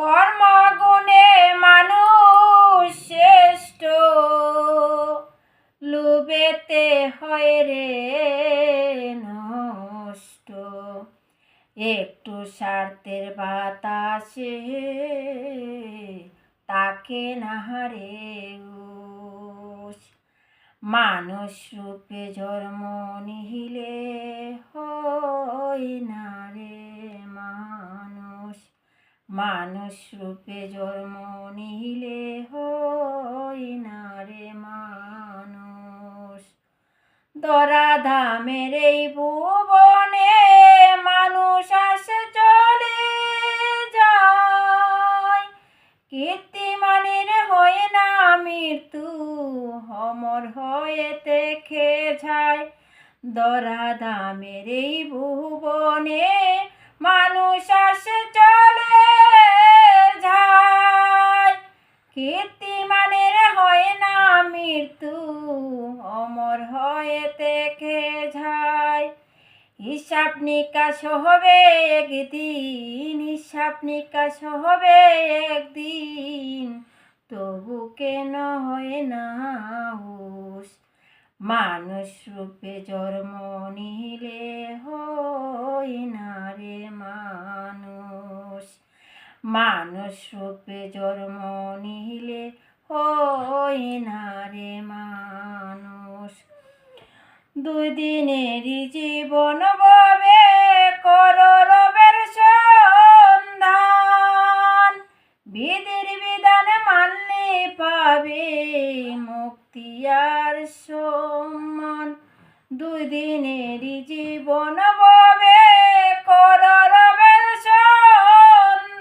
কর্মগুণে মানুষ শ্রেষ্ঠ লুবেতে হয় রে নষ্ট একটু স্বার্থের বাতাসে তাকে নাহারে। মানুষ রূপে জন্ম নিহিলে হয় না মানুষ রূপে জন্ম নিহিলে হই না রে মানুষ। দরাধামের এই ভুবনে মানুষ আসে চলে যায়। কীর্তিমানের হয় না মৃত্যু হমর হয়ে দেখে যায়। দরাধামের এই ভুবনে মানুষ আসে হিসাব নিকাশ হবে একদিন হিসাব নিকাশ হবে একদিন। তবু কেন হয় না হুশ? মানুষ রূপে জন্ম নিলে হয় না রে মানুষ। মানুষ রূপে জন্ম নিলে হয় না রে মানুষ দুই দিনেরই জীবন ববে কর রবের সন্ধান। বিধির বিধান মানলে পাবে মুক্তি আর সম্মান। দুই দিনেরই জীবন ববে কর রবের সন্ধান।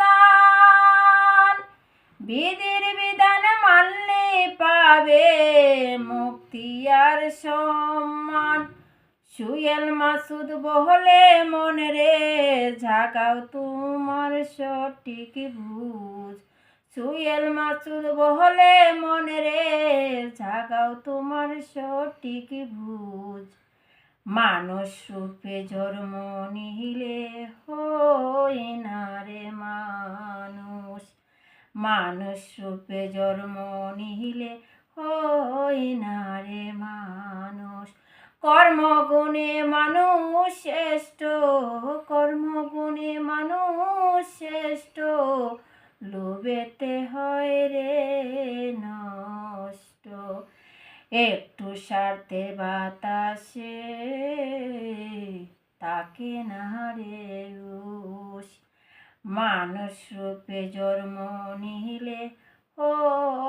বিধির বিধান মানলে পাবে মুক্তি আর সম্মান সুয়েল মাসুদ বহলে মনে রে জাগাও তোমার সঠিক বুঝ। সুয়েল মাসুদ বহলে মনে রে জাগাও তোমার সঠিক বুঝ। মানুষ রূপে জন্ম নিহিলে হয় না রে মানুষ। মানুষ রূপে জন্ম নিহিলে হয় না রে মানুষ। কর্মগুণে মানুষ শ্রেষ্ঠ, কর্মগুণে মানুষ শ্রেষ্ঠ, লোভেতে হয় রে নষ্ট একটু স্বার্থে বাতাসে তাকে না রে। মানুষ রূপে জন্ম নিহিলে হয়